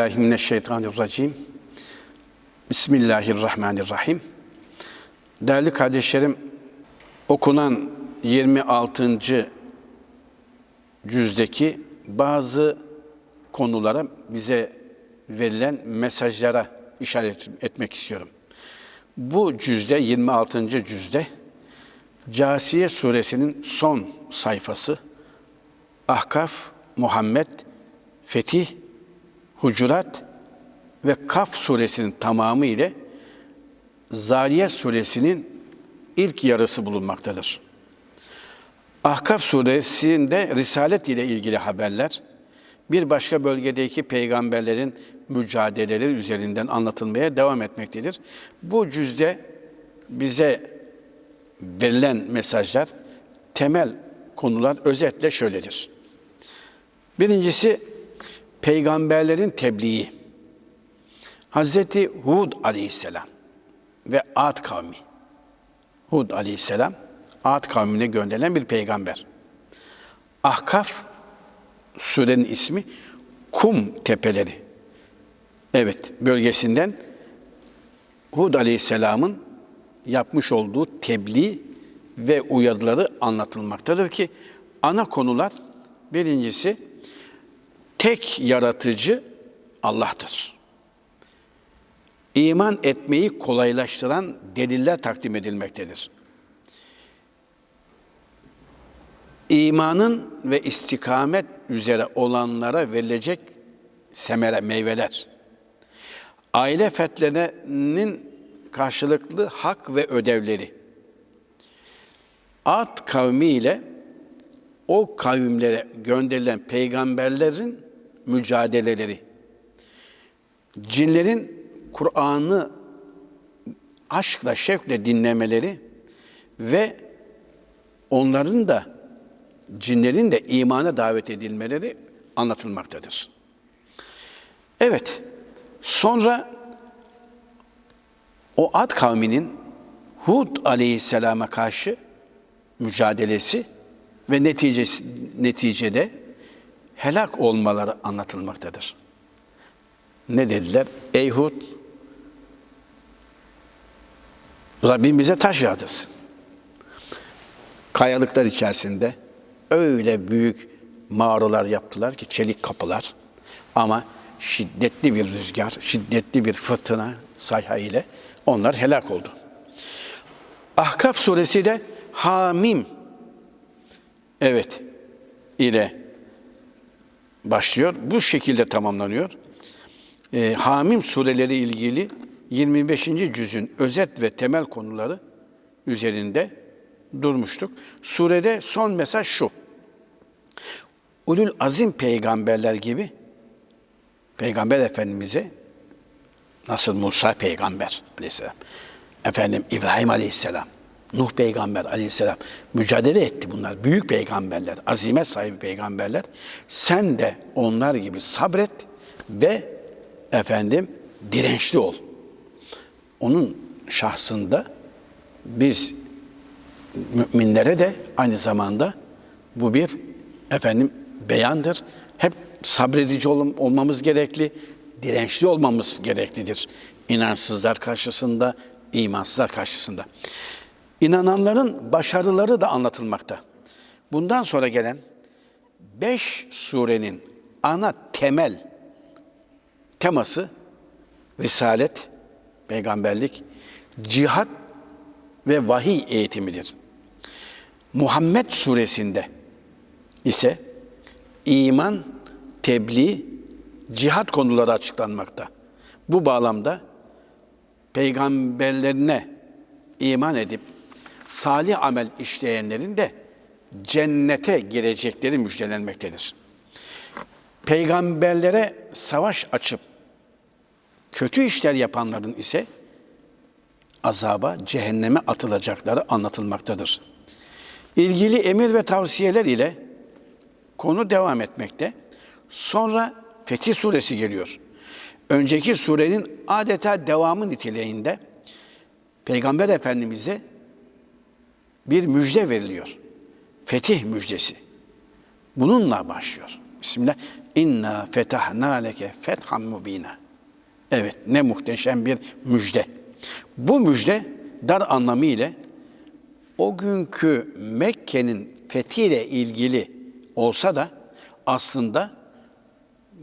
Billahi mineşşeytanirracim. Bismillahirrahmanirrahim. Değerli kardeşlerim, okunan 26. cüzdeki bazı konulara bize verilen mesajlara işaret etmek istiyorum. Bu cüzde 26. cüzde Casiye suresinin son sayfası Ahkaf, Muhammed, Fetih, Hucurat ve Kaf suresinin tamamı ile Zariyet suresinin ilk yarısı bulunmaktadır. Ahkaf suresinde risalet ile ilgili haberler, bir başka bölgedeki peygamberlerin mücadeleleri üzerinden anlatılmaya devam etmektedir. Bu cüzde bize verilen mesajlar, temel konular özetle şöyledir. Birincisi peygamberlerin tebliği. Hazreti Hud aleyhisselam ve Ad kavmi. Hud aleyhisselam Ad kavmine gönderilen bir peygamber. Ahkaf surenin ismi Kum tepeleri. Evet, bölgesinden Hud aleyhisselamın yapmış olduğu tebliğ ve uyarıları anlatılmaktadır ki ana konular birincisi tek yaratıcı Allah'tır. İman etmeyi kolaylaştıran deliller takdim edilmektedir. İmanın ve istikamet üzere olanlara verilecek semere, meyveler. Aile fertlerinin karşılıklı hak ve ödevleri. Ad kavmi ile o kavimlere gönderilen peygamberlerin mücadeleleri. Cinlerin Kur'an'ı aşkla, şevkle dinlemeleri ve onların da cinlerin de imana davet edilmeleri anlatılmaktadır. Evet, sonra o Ad kavminin Hud aleyhisselama karşı mücadelesi ve neticesi, neticede helak olmaları anlatılmaktadır. Ne dediler? Ey Hud, Rabbim bize taş yağdırsın. Kayalıklar içerisinde öyle büyük mağaralar yaptılar ki çelik kapılar ama şiddetli bir rüzgar, şiddetli bir fırtına sayha ile onlar helak oldu. Ahkaf suresi de Hamim evet ile başlıyor. Bu şekilde tamamlanıyor. E, Hamim sureleri ilgili 25. cüzün özet ve temel konuları üzerinde durmuştuk. Surede son mesaj şu. Ulul azim peygamberler gibi Peygamber Efendimiz'e nasıl Musa peygamber aleyhisselam, efendim İbrahim aleyhisselam, Nuh peygamber aleyhisselam mücadele etti bunlar. Büyük peygamberler, azimet sahibi peygamberler. Sen de onlar gibi sabret ve efendim dirençli ol. Onun şahsında biz müminlere de aynı zamanda bu bir efendim beyandır. Hep sabredici olmamız gerekli, dirençli olmamız gereklidir. İnansızlar karşısında, imansızlar karşısında. İnananların başarıları da anlatılmakta. Bundan sonra gelen beş surenin ana temel teması risalet, peygamberlik, cihat ve vahiy eğitimidir. Muhammed suresinde ise iman, tebliğ, cihat konuları açıklanmakta. Bu bağlamda peygamberlerine iman edip salih amel işleyenlerin de cennete girecekleri müjdelenmektedir. Peygamberlere savaş açıp kötü işler yapanların ise azaba, cehenneme atılacakları anlatılmaktadır. İlgili emir ve tavsiyeler ile konu devam etmekte. Sonra Fetih Suresi geliyor. Önceki surenin adeta devamı niteliğinde Peygamber Efendimiz'e bir müjde veriliyor. Fetih müjdesi. Bununla başlıyor. Bismillah. İnna fetahna leke fethan mubina. Evet, ne muhteşem bir müjde. Bu müjde dar anlamıyla o günkü Mekke'nin fethiyle ilgili olsa da aslında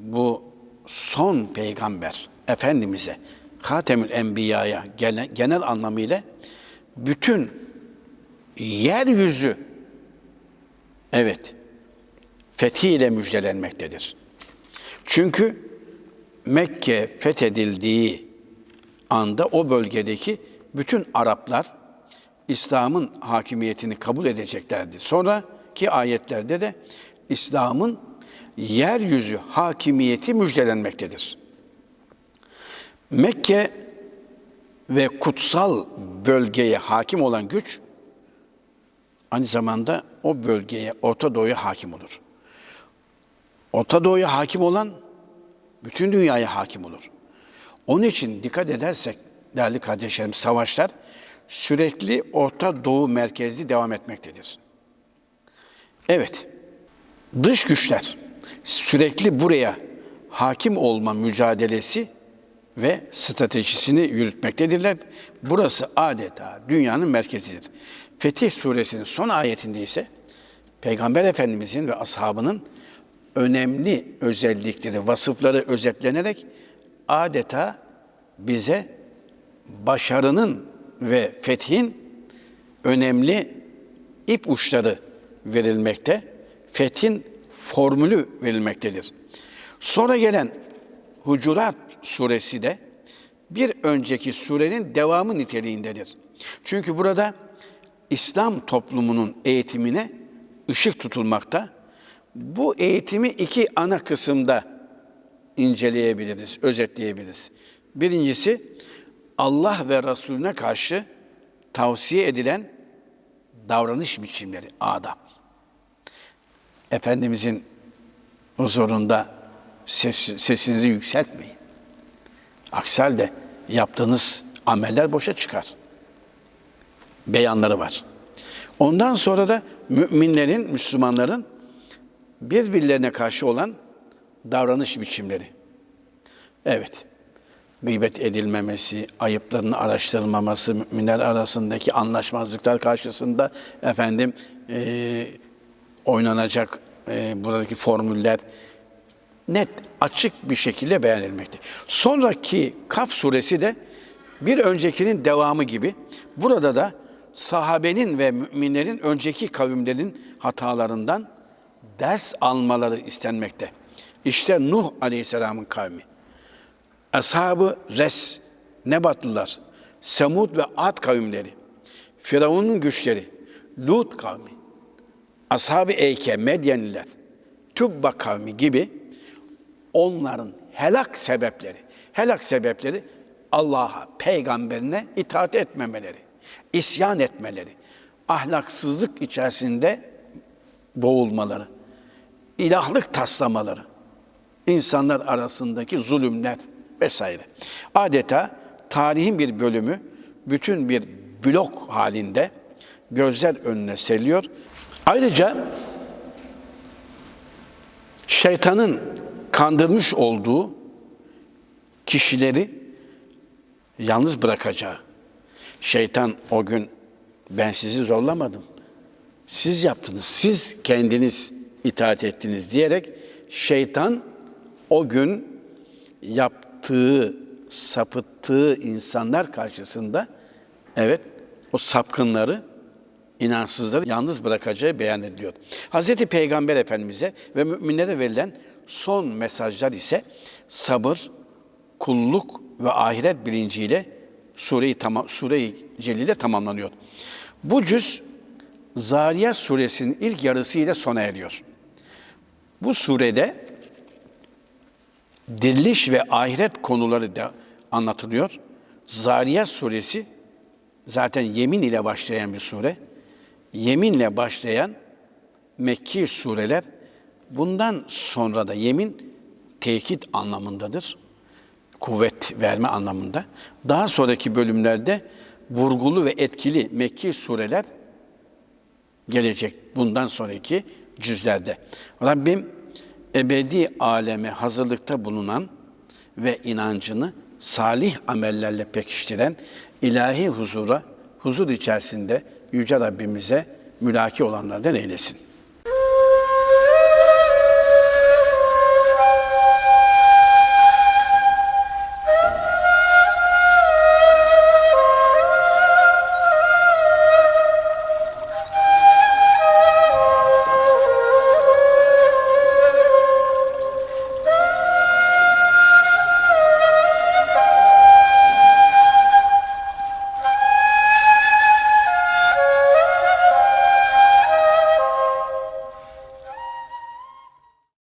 bu son peygamber Efendimiz'e, Hatemül Enbiya'ya genel, genel anlamıyla bütün yeryüzü evet fethiyle müjdelenmektedir. Çünkü Mekke fethedildiği anda o bölgedeki bütün Araplar İslam'ın hakimiyetini kabul edeceklerdi. Sonraki ayetlerde de İslam'ın yeryüzü hakimiyeti müjdelenmektedir. Mekke ve kutsal bölgeye hakim olan güç aynı zamanda o bölgeye, Orta Doğu'ya hakim olur. Orta Doğu'ya hakim olan bütün dünyaya hakim olur. Onun için dikkat edersek değerli kardeşlerim savaşlar sürekli Orta Doğu merkezli devam etmektedir. Evet, dış güçler sürekli buraya hakim olma mücadelesi ve stratejisini yürütmektedirler. Burası adeta dünyanın merkezidir. Fetih suresinin son ayetinde ise Peygamber Efendimizin ve ashabının önemli özellikleri, vasıfları özetlenerek adeta bize başarının ve fethin önemli ip uçları verilmekte. Fethin formülü verilmektedir. Sonra gelen Hucurat suresi de bir önceki surenin devamı niteliğindedir. Çünkü burada İslam toplumunun eğitimine ışık tutulmakta. Bu eğitimi iki ana kısımda inceleyebiliriz, özetleyebiliriz. Birincisi Allah ve Resulüne karşı tavsiye edilen davranış biçimleri, adab. Efendimizin huzurunda ses, sesinizi yükseltmeyin. Aksi halde yaptığınız ameller boşa çıkar. Beyanları var. Ondan sonra da müminlerin, Müslümanların birbirlerine karşı olan davranış biçimleri. Evet, gıybet edilmemesi, ayıplarının araştırılmaması, müminler arasındaki anlaşmazlıklar karşısında efendim e, oynanacak e, buradaki formüller net, açık bir şekilde beyan edilmekte. Sonraki Kaf suresi de bir öncekinin devamı gibi burada da sahabenin ve müminlerin önceki kavimlerin hatalarından ders almaları istenmekte. İşte Nuh Aleyhisselam'ın kavmi. Ashabı Res, Nebatlılar, Semud ve Ad kavimleri, Firavun'un güçleri, Lut kavmi, Ashab-ı Eyke, Medyenliler, Tübba kavmi gibi onların helak sebepleri, helak sebepleri Allah'a, peygamberine itaat etmemeleri, isyan etmeleri, ahlaksızlık içerisinde boğulmaları, ilahlık taslamaları, insanlar arasındaki zulümler vesaire. Adeta tarihin bir bölümü bütün bir blok halinde gözler önüne seriliyor. Ayrıca şeytanın kandırmış olduğu kişileri yalnız bırakacağı. Şeytan o gün ben sizi zorlamadım. Siz yaptınız, siz kendiniz itaat ettiniz diyerek şeytan o gün yaptığı, sapıttığı insanlar karşısında evet o sapkınları, inançsızları yalnız bırakacağı beyan ediliyor. Hz. Peygamber Efendimiz'e ve müminlere verilen son mesajlar ise sabır, kulluk ve ahiret bilinciyle Sure-i tamam, Sure-i Celil'e tamamlanıyor. Bu cüz Zariyat suresinin ilk yarısı ile sona eriyor. Bu surede diriliş ve ahiret konuları da anlatılıyor. Zariyat suresi zaten yemin ile başlayan bir sure. Yeminle başlayan Mekki sureler bundan sonra da yemin tekit anlamındadır. Kuvvet verme anlamında. Daha sonraki bölümlerde vurgulu ve etkili Mekki sureler gelecek bundan sonraki cüzlerde. Rabbim ebedi aleme hazırlıkta bulunan ve inancını salih amellerle pekiştiren ilahi huzura, huzur içerisinde Yüce Rabbimize mülaki olanlardan eylesin.